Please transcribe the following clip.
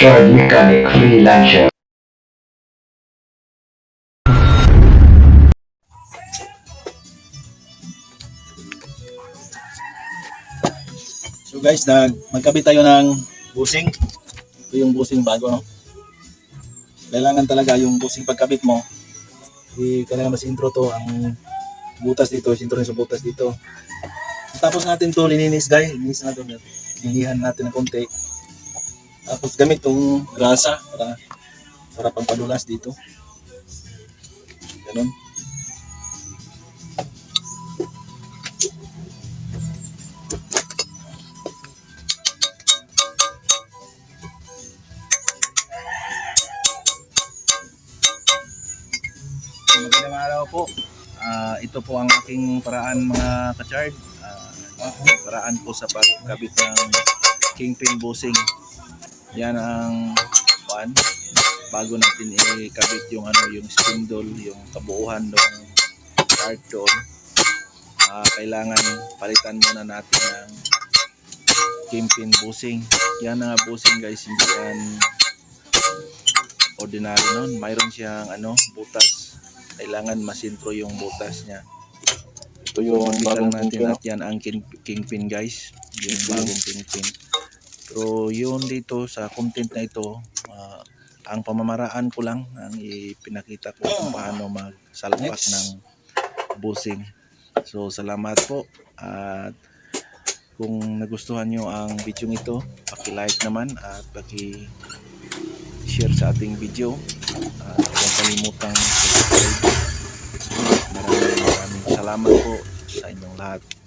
Backyard Mechanic Freelancer. So guys, nag magkabit tayo ng busing. Ito yung busing bago, no? Kailangan talaga yung busing pagkabit mo. Di kailangan mas intro to ang butas dito, intro sa butas dito. Tapos natin to lininis guys, lininis natin. Linihan natin ng konti. Tapos gamit tong grasa para para pampadulas dito. Ganun. Magandang araw po. Ah, ito po ang aking paraan mga ka-chard. Ah, paraan po sa pagkabit ng kingpin busing. Yan ang one. Bago natin ikabit yung ano yung spindle, yung kabuuhan ng card doon. Ah, kailangan palitan muna natin ng kingpin busing. Yan ang busing guys, hindi yan ordinary nun. Mayroon siyang ano, butas kailangan masintro yung butas niya. Ito yung Pagkita bagong natin at yan ang king, kingpin guys. Yung bagong kingpin. Pero yun dito sa content na ito, ah, ang pamamaraan ko lang, ang ipinakita ko kung paano magsalpak ng busing. So salamat po at kung nagustuhan nyo ang video ito, paki-like naman at paki-share sa ating video. At huwag kalimutang subscribe. Maraming maraming salamat po sa inyong lahat.